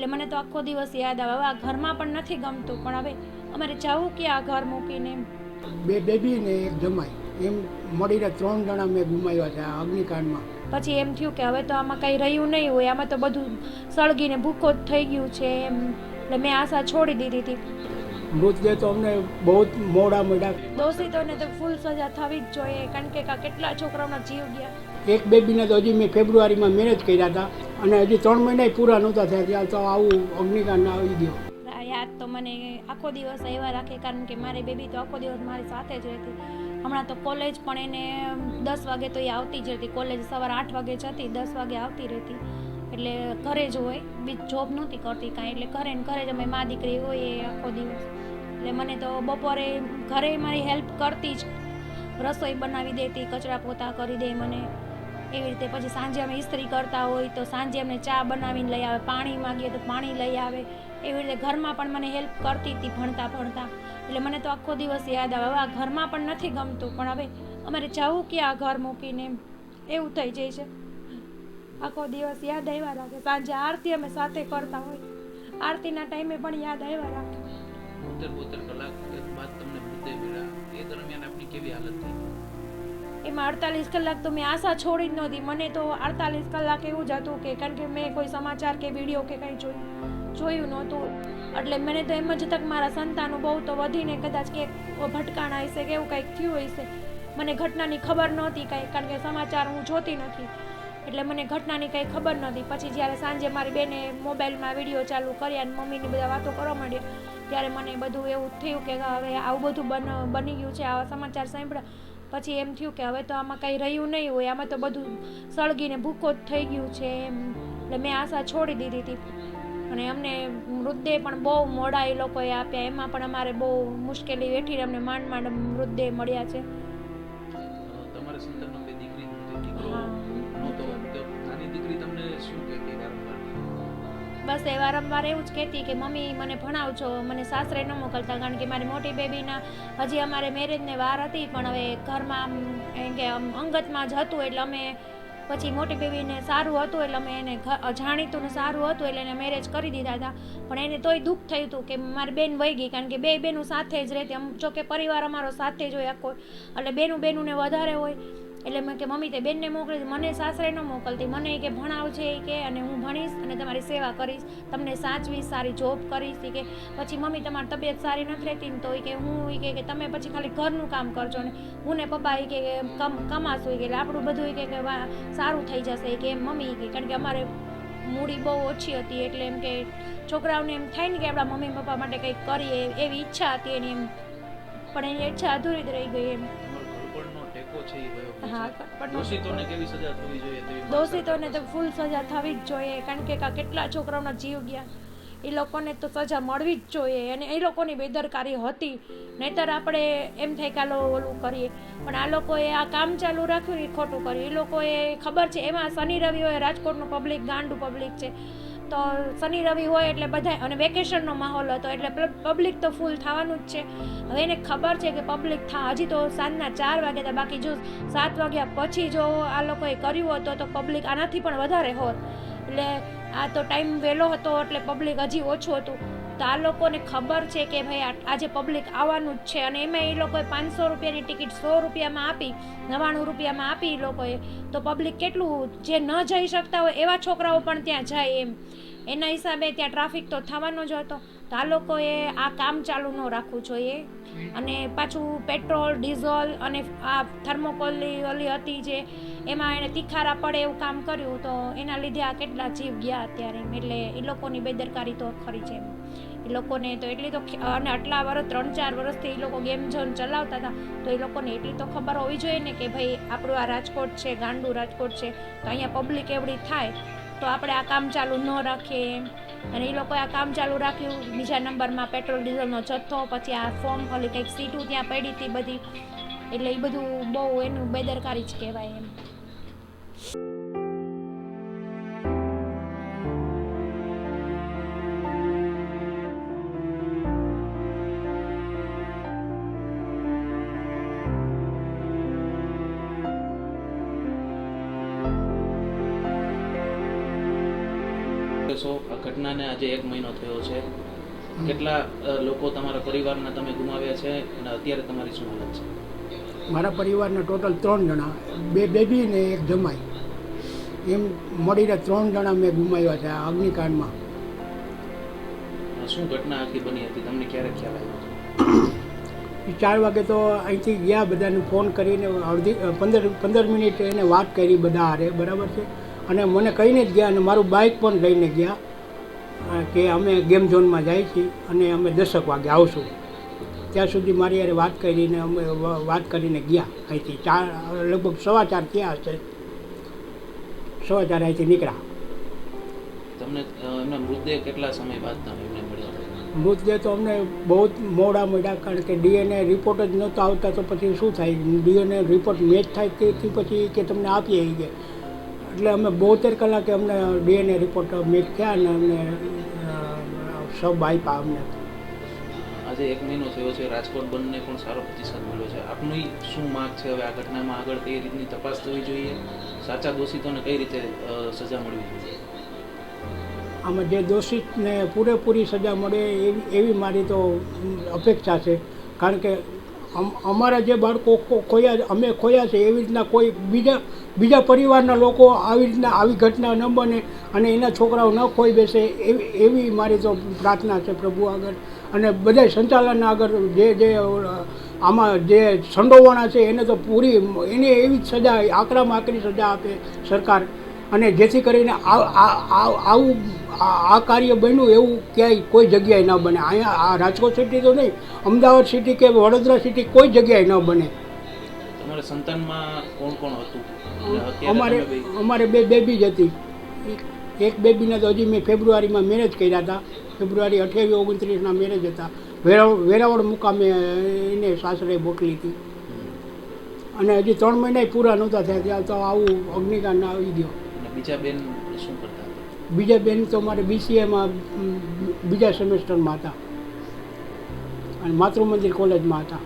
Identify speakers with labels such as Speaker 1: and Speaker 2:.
Speaker 1: એટલે મને તો આખો દિવસ યાદ આવે. હવે આ ઘરમાં પણ નથી ગમતું પણ હવે અમારે જવું કે આ ઘર મૂકીને
Speaker 2: બે બેબી ને એક જમાઈ. એમ મળીને ત્રણ જણા મેં ગુમાવ્યા છે આ અગ્નિકાંડમાં.
Speaker 1: પછી એમ થયું કે હવે તો આમાં કંઈ રહ્યું નહીં હોય. આમાં તો બધું સળગીને ભૂખો જ થઈ ગયું છે એમ. એટલે મેં આશા છોડી દીધી હતી.
Speaker 2: મૃતદેહ તો અમને બહુ મોડા મળ્યા.
Speaker 1: દોષિતોને તો ફૂલ સજા થવી જ જોઈએ કારણ કે કેટલા છોકરાઓના જીવ ગયા.
Speaker 2: એક બેબીને તો હજી મેં ફેબ્રુઆરીમાં મેરેજ કર્યા હતા. અને હજી ત્રણ મહિના પૂરા નહોતા થયા ત્યાં તો આવું અગ્નિકાંડ આવી ગયો.
Speaker 1: યાદ તો મને આખો દિવસ એવા રાખે, કારણ કે મારી બેબી તો આખો દિવસ મારી સાથે જ રહેતી. હમણાં તો કોલેજ પણ એને દસ વાગે તો એ આવતી જ રહેતી. કોલેજ સવારે આઠ વાગે જતી દસ વાગે આવતી રહેતી. એટલે ઘરે જ હોય, બીજ જોબ નહોતી કરતી કાંઈ. એટલે ઘરે ને ઘરે જ અમે મા દીકરી હોય એ આખો દિવસ. એટલે મને તો બપોરે ઘરે મારી હેલ્પ કરતી જ રસોઈ બનાવી દેતી, કચરા પોતા કરી દે મને. એવી રીતે પછી સાંજે અમે ઇસ્ત્રી કરતા હોય તો સાંજે અમને ચા બનાવીને લઈ આવે, પાણી માંગીએ તો પાણી લઈ આવે. એવી રીતે ઘરમાં પણ મને હેલ્પ કરતી હતી ભણતા ભણતા. એટલે મને તો આખો દિવસ યાદ આવે. હવે આ ઘરમાં પણ નથી ગમતું, પણ હવે અમારે જવું ક્યાં ઘર મૂકીને એમ. એવું થઈ જાય છે. આખો દિવસ યાદ આવ્યા રાખે. સાંજે આરતી અમે સાથે કરતા હોય. આરતીના ટાઈમે પણ યાદ આવ્યા રાખે.
Speaker 3: બોતેર બોતેર કલાક બાદ તમને મુદ્દે મળ્યા એ દરમિયાન આપની કેવી હાલત થઈ?
Speaker 1: એમાં અડતાલીસ કલાક તો મેં આશા છોડી જ નહોતી. મને તો અડતાલીસ કલાક એવું જ હતું કે કારણ કે મેં કોઈ સમાચાર કે વીડિયો કે કંઈ જોયું જોયું નહોતું. એટલે મને તો એમ જ તક મારા સંતાનો બહુ તો વધીને કદાચ કે ભટકાણા હશે કે એવું કંઈક થયું હશે. મને ઘટનાની ખબર નહોતી કાંઈ, કારણ કે સમાચાર હું જોતી નથી. એટલે મને ઘટનાની કંઈ ખબર નહોતી. પછી જ્યારે સાંજે મારી બેને મોબાઈલમાં વીડિયો ચાલુ કર્યા અને મમ્મીની બધા વાતો કરવા માંડ્યા, ત્યારે મને બધું એવું થયું કે હવે આવું બધું બન બની ગયું છે, આવા સમાચાર સાંભળ્યા. પછી એમ થયું કે હવે તો આમાં કંઈ રહ્યું નહીં હોય, આમાં તો બધું સળગીને ભૂકો જ થઈ ગયું છે એમ. એટલે મેં આશા છોડી દીધી હતી. અને અમને મૃતદેહ પણ બહુ મોડા એ લોકોએ આપ્યા. એમાં પણ અમારે બહુ મુશ્કેલી વેઠીને અમને માંડ માંડ મૃતદેહ મળ્યા છે.
Speaker 3: તમારે સંતાનમાં
Speaker 1: બસ વારંવાર એવું જ કહેતી કે, મમ્મી, મને ભણાવજો મને સાસરે ન મોકલતા. કારણ કે મારી મોટી બેબીના હજી અમારે મેરેજને વાર હતી, પણ હવે ઘરમાં એમ કે અંગતમાં જ હતું, એટલે અમે પછી મોટી બેબીને સારું હતું, એટલે અમે એને જાણીતું ને સારું હતું, એટલે એને મેરેજ કરી દીધા હતા. પણ એને તોય દુઃખ થયું હતું કે મારી બેન વહી ગઈ, કારણ કે બે બેનું સાથે જ રહેતી. આમ જોકે પરિવાર અમારો સાથે જ હોય આખો. એટલે બેનું બેનુંને વધારે હોય. એટલે મેં કે, મમ્મી, તે બેનને મોકલી મને સાસરે ન મોકલતી. મને કે ભણાવજે કે, અને હું ભણીશ અને તમારી સેવા કરીશ. તમને સાચવીશ, સારી જોબ કરીશ. કે, પછી મમ્મી, તમારી તબિયત સારી નથી રહેતી તો એ કે, હું એ કે તમે પછી ખાલી ઘરનું કામ કરજો ને હું ને પપ્પા એ કે કે કમ, કમાશું. કે, એટલે આપણું બધું એ કે સારું થઈ જશે. કે, મમ્મી કે, કારણ કે અમારે મૂડી બહુ ઓછી હતી, એટલે એમ કે છોકરાઓને એમ થાય ને કે, આપણા મમ્મી પપ્પા માટે કંઈક કરીએ એવી ઈચ્છા હતી એની એમ. પણ એની ઈચ્છા અધૂરી જ રહી ગઈ એમ.
Speaker 3: તમારો છે એ ગયો ગયો
Speaker 1: હા
Speaker 3: છે.
Speaker 1: પણ
Speaker 3: દોષિતોને કેવી સજા થવી જોઈએ તેવી
Speaker 1: દોષિતોને તો ફૂલ સજા થવી જ જોઈએ કારણ કે આ કેટલા છોકરાઓના જીવ ગયા. એ લોકોને તો સજા મળવી જ જોઈએ અને એ લોકોની બેદરકારી હતી. નહીતર આપણે એમ થાય કે આ ઓલું કરીએ. પણ આ લોકોએ આ કામ ચાલુ રાખ્યું એ ખોટું કર્યું. એ લોકોએ ખબર છે એમાં શનિ રવિ હોય રાજકોટનું પબ્લિક ગાંડું પબ્લિક છે. તો શનિ રવિ હોય એટલે બધા અને વેકેશનનો માહોલ હતો, એટલે પબ્લિક તો ફૂલ થવાનું જ છે. હવે એને ખબર છે કે પબ્લિક થા, હજી તો સાંજના ચાર વાગ્યા હતા, બાકી જો સાત વાગ્યા પછી જો આ લોકોએ કર્યું હોત તો પબ્લિક આનાથી પણ વધારે હોત. એટલે આ તો ટાઈમ વહેલો હતો, એટલે પબ્લિક હજી ઓછું હતું. તો આ લોકોને ખબર છે કે ભાઈ આજે પબ્લિક આવવાનું જ છે. અને એમાં એ લોકોએ પાંચસો રૂપિયાની ટિકિટ સો રૂપિયામાં આપી, નવ્વાણું રૂપિયામાં આપી એ લોકોએ. તો પબ્લિક કેટલું જે ન જઈ શકતા હોય એવા છોકરાઓ પણ ત્યાં જાય એમ. એના હિસાબે ત્યાં ટ્રાફિક તો થવાનો જ હતો. તો આ લોકોએ આ કામ ચાલુ ન રાખવું જોઈએ. અને પાછું પેટ્રોલ ડીઝલ અને આ થર્મોકોલની ઓલી હતી જે, એમાં એણે તિખારા પડે એવું કામ કર્યું તો એના લીધે આ કેટલા જીવ ગયા અત્યારે. એટલે એ લોકોની બેદરકારી તો ખરી છે એમ. એ લોકોને તો એટલી તો અને આટલા વર્ષ ત્રણ ચાર વર્ષથી એ લોકો ગેમ ઝોન ચલાવતા હતા, તો એ લોકોને એટલી તો ખબર હોવી જોઈએ ને કે ભાઈ આપણું આ રાજકોટ છે, ગાંડું રાજકોટ છે, તો અહીંયા પબ્લિક એવડી થાય, તો આપણે આ કામ ચાલુ ન રાખીએ એમ. અને એ લોકોએ આ કામ ચાલુ રાખ્યું, બીજા નંબરમાં પેટ્રોલ, ડીઝલનો જથ્થો, પછી આ ફોર્મ ઓલી કંઈક સીટું ત્યાં પડી હતી બધી. એટલે એ બધું બહુ એનું બેદરકારી જ કહેવાય એમ.
Speaker 3: ઘટનાને આજે એક મહિનો થયો છે. કેટલા લોકો તમારા પરિવારના તમે ગુમાવ્યા છે અને અત્યારે તમારી શું હાલત છે?
Speaker 2: મારા પરિવારના ટોટલ ત્રણ જણા બે બેબી ને એક જમાઈ. એમ મળીને ત્રણ જણા મેં ગુમાવ્યા છે આ અગ્નિકાંડમાં.
Speaker 3: શું ઘટના આખી બની હતી? તમને ક્યારે ખ્યાલ આવ્યો
Speaker 2: ચાર વાગે તો અહીંથી ગયા બધાને ફોન કરીને અડધી પંદર પંદર મિનિટ એને વાત કરી બધા હારે બરાબર છે? અને મને કહીને જ ગયા અને મારું બાઇક પણ લઈને ગયા. કે અમે ગેમ ઝોનમાં જાય છીએ અને અમે દસક વાગે આવશું. ત્યાં સુધી મારી યારે વાત કરીને અમે વાત કરીને ગયા અહીંથી. ચાર લગભગ સવા ચાર થયા હશે. સવા ચાર અહીંથી નીકળ્યા.
Speaker 3: તમને એમના મૃતદેહ કેટલા સમય બાદ
Speaker 2: તો અમને બહુ જ મોડા મળ્યા કારણ કે ડીએનએ રિપોર્ટ જ નહોતા આવતા તો પછી શું થાય? ડીએનએ રિપોર્ટ મેચ થાય તેથી પછી કે તમને આપીએ એ કે એટલે અમે બોતેર કલાકે અમને ડીએનએ રિપોર્ટ મેક થયા અને અમને સબ આપ્યા અમને.
Speaker 3: આજે એક મહિનો થયો છે રાજકોટ બંને પણ સારો પ્રતિસાદ મળ્યો છે. આપની શું માગ છે હવે આ ઘટનામાં આગળ કઈ રીતની તપાસ થવી જોઈએ? સાચા દોષિતોને કઈ રીતે સજા મળવી જોઈએ?
Speaker 2: આમાં જે દોષિતને પૂરેપૂરી સજા મળે એવી એવી મારી તો અપેક્ષા છે. કારણ કે અમારા જે બાળકો ખોયા અમે ખોયા છે, એવી રીતના કોઈ બીજા બીજા પરિવારના લોકો આવી રીતના, આવી ઘટના ન બને અને એના છોકરાઓ ન ખોઈ બેસે એવી એવી મારી તો પ્રાર્થના છે પ્રભુ આગળ. અને બધા સંચાલન આગળ જે જે, આમાં જે સંડોવાણા છે, એને તો પૂરી, એને એવી જ સજા આકરામાં આકરી સજા આપે સરકાર. અને જેથી કરીને આવું આ કાર્ય બન્યું એવું ક્યાંય કોઈ જગ્યાએ ન બને. અહીંયા આ રાજકોટ સિટી તો નહીં અમદાવાદ સિટી કે વડોદરા સિટી કોઈ જગ્યાએ ન બને.
Speaker 3: સંતાનમાં કોણ કોણ હતું?
Speaker 2: અમારે અમારે બે બેબી જ હતી. એક બેબીને તો હજી મેં ફેબ્રુઆરીમાં મેરેજ કર્યા હતા. ફેબ્રુઆરી અઠ્યાવીસ ઓગણત્રીસના મેરેજ હતા. વેરાવળ વેરાવળ મુકામે એને સાસરે મોકલી હતી. અને હજી ત્રણ મહિના પૂરા નહોતા થયા ત્યાં તો આવું અગ્નિકાંડ આવી ગયો.
Speaker 3: બીજા બેન શું કરતા
Speaker 2: બીજા બેન તો મારે બીસીએમાં બીજા સેમેસ્ટરમાં હતા. અને માતૃ મંદિર કોલેજમાં હતા.